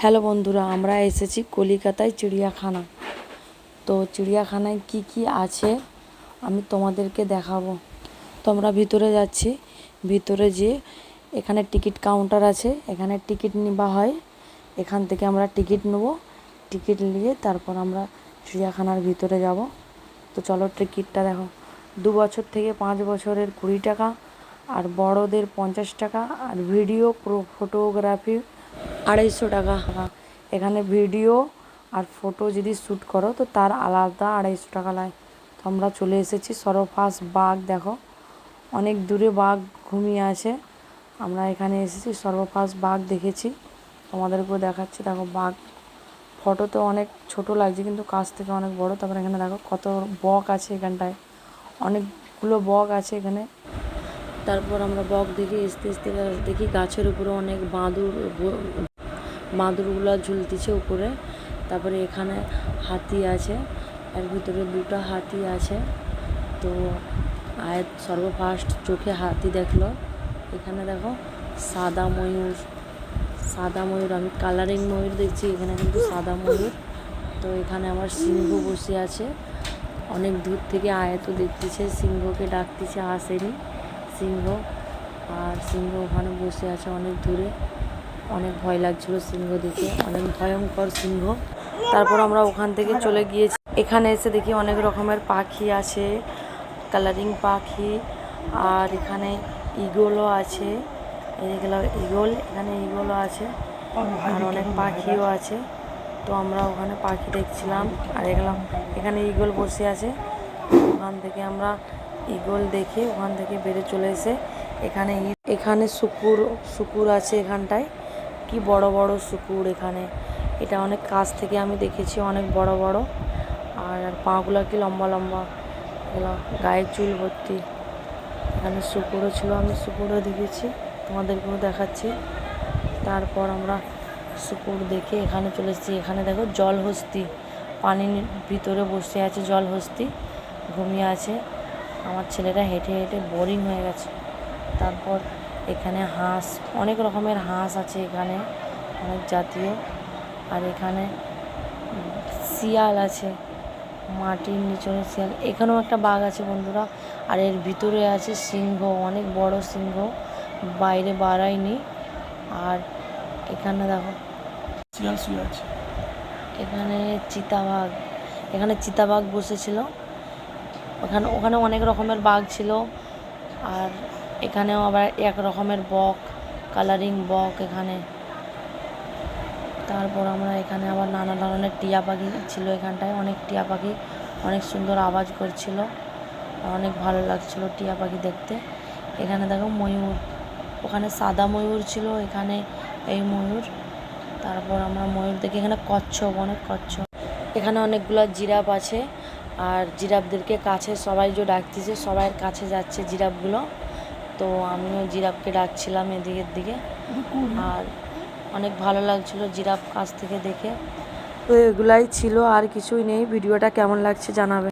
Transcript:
Hello বন্ধুরা, আমরা এসেছি কলিকাতায় চিড়িয়াখানা। তো চিড়িয়াখানায় কি কি আছে আমি তোমাদেরকে দেখাবো। তো আমরা ভিতরে যাচ্ছি। ভিতরে যে এখানে টিকিট কাউন্টার আছে, এখানে টিকিট নেওয়া হয়। এখান থেকে আমরা টিকিট নেব। টিকিট নিয়ে তারপর আমরা চিড়িয়াখানার ভিতরে যাব। তো চলো টিকিটটা দেখো। দু বছর থেকে পাঁচ বছরের কুড়ি টাকা, আর বড়দের পঞ্চাশ টাকা, আর ভিডিও প্রো ফটোগ্রাফি আড়াইশো টাকা। এখানে ভিডিও আর ফটো যদি শ্যুট করো, তো তার আলাদা আড়াইশো টাকা লাগে তো আমরা চলে এসেছি সর্বফাস বাঘ দেখো। অনেক দূরে বাঘ ঘুমিয়ে আছে। আমরা এখানে এসেছি সর্বফাস বাঘ দেখেছি। তোমাদেরকেও দেখাচ্ছি, দেখো বাঘ ফটো তো অনেক ছোট লাগছে, কিন্তু কাছ থেকে অনেক বড়। তারপরে এখানে দেখো কত বক আছে এখানটায়। অনেকগুলো বক আছে এখানে। তারপর আমরা বক দেখি আস্তে আস্তে দেখি গাছের উপরে অনেক বাঁদর বাঁদরগুলো ঝুলতেছে উপরে। তারপরে এখানে হাতি আছে এর ভিতরে দুটো হাতি আছে। তো আয়াত সর্বফার্স্ট চোখে হাতি দেখল। এখানে দেখো সাদা ময়ূর সাদা ময়ূর, আমি কালারিং ময়ূর দেখছি, এখানে কিন্তু সাদা ময়ূর। তো এখানে আমার সিংহ বসে আছে। অনেক দূর থেকে আয়াত দেখতেছে, সিংহকে ডাকতেছে, আসেনি সিংহ। আর সিংহ ওখানে বসে আছে অনেক দূরে। অনেক ভয় লাগছিল সিংহ দেখে, অনেক ভয়ঙ্কর সিংহ। তারপর আমরা ওখান থেকে চলে গিয়েছি। এখানে এসে দেখি অনেক রকমের পাখি আছে কালারিং পাখি, আর এখানে ইগলও আছে। এগুলো ইগল এখানে ইগলও আছে, আর অনেক পাখিও আছে। তো আমরা ওখানে পাখি দেখছিলাম, আর এগুলো এখানে ইগল বসে আছে। ওখান থেকে আমরা ইগল দেখে ওখান থেকে বেড়ে চলে এসে এখানে এখানে শুকুর শুকুর আছে এখানটায়। কি বড় বড় শুকুর এখানে। এটা অনেক কাছ থেকে আমি দেখেছি, অনেক বড় বড়। আর পাগুলো কি লম্বা লম্বা। এগুলো গায়ে চুল ভর্তি। এখানে শুকুরও ছিল, আমি শুকুরও দেখেছি, তোমাদেরকেও দেখাচ্ছি। তারপর আমরা শুকুর দেখে এখানে চলে এসেছি। এখানে দেখো জল হস্তি পানির ভিতরে বসে আছে জলহস্তি, ঘুমিয়ে আছে। আমার ছেলেরা হেঁটে হেঁটে বোরিং হয়ে গেছে। তারপর এখানে হাঁস অনেক রকমের হাঁস আছে এখানে অনেক জাতীয়। আর এখানে শিয়াল আছে মাটির নিচনে শিয়াল। এখানেও একটা বাঘ আছে বন্ধুরা আর এর ভিতরে আছে সিংহ অনেক বড় সিংহ বাইরে বাড়ায়নি। আর এখানে দেখো শিয়াল শুয়ে আছে। এখানে চিতাবাঘ এখানে চিতাবাঘ বসেছিল। ওখানে ওখানে অনেক রকমের বাঘ ছিল। আর এখানেও আবার এক রকমের বক কালারিং বক এখানে। তারপর আমরা এখানে আবার নানা ধরনের টিয়া পাখি ছিল এখানটায়, অনেক টিয়া পাখি, অনেক সুন্দর আওয়াজ করছিল অনেক ভালো লাগছিল টিয়া পাখি দেখতে। এখানে দেখো ময়ূর, ওখানে সাদা ময়ূর ছিল এখানে এই ময়ূর। তারপর আমরা ময়ূর দেখি এখানে কচ্ছপ, অনেক কচ্ছপ। এখানে অনেকগুলো জিরাফ আছে, আর জিরাফদেরকে কাছে সবাই যে ডাকতেছে সবাইয়ের কাছে যাচ্ছে জিরাফগুলো। তো আমিও জিরাফকে ডাকছিলাম এদিকের দিকে। আর অনেক ভালো লাগছিল জিরাফ কাছ থেকে দেখে। তো এগুলাই ছিল আর কিছুই নেই। ভিডিওটা কেমন লাগছে জানাবে।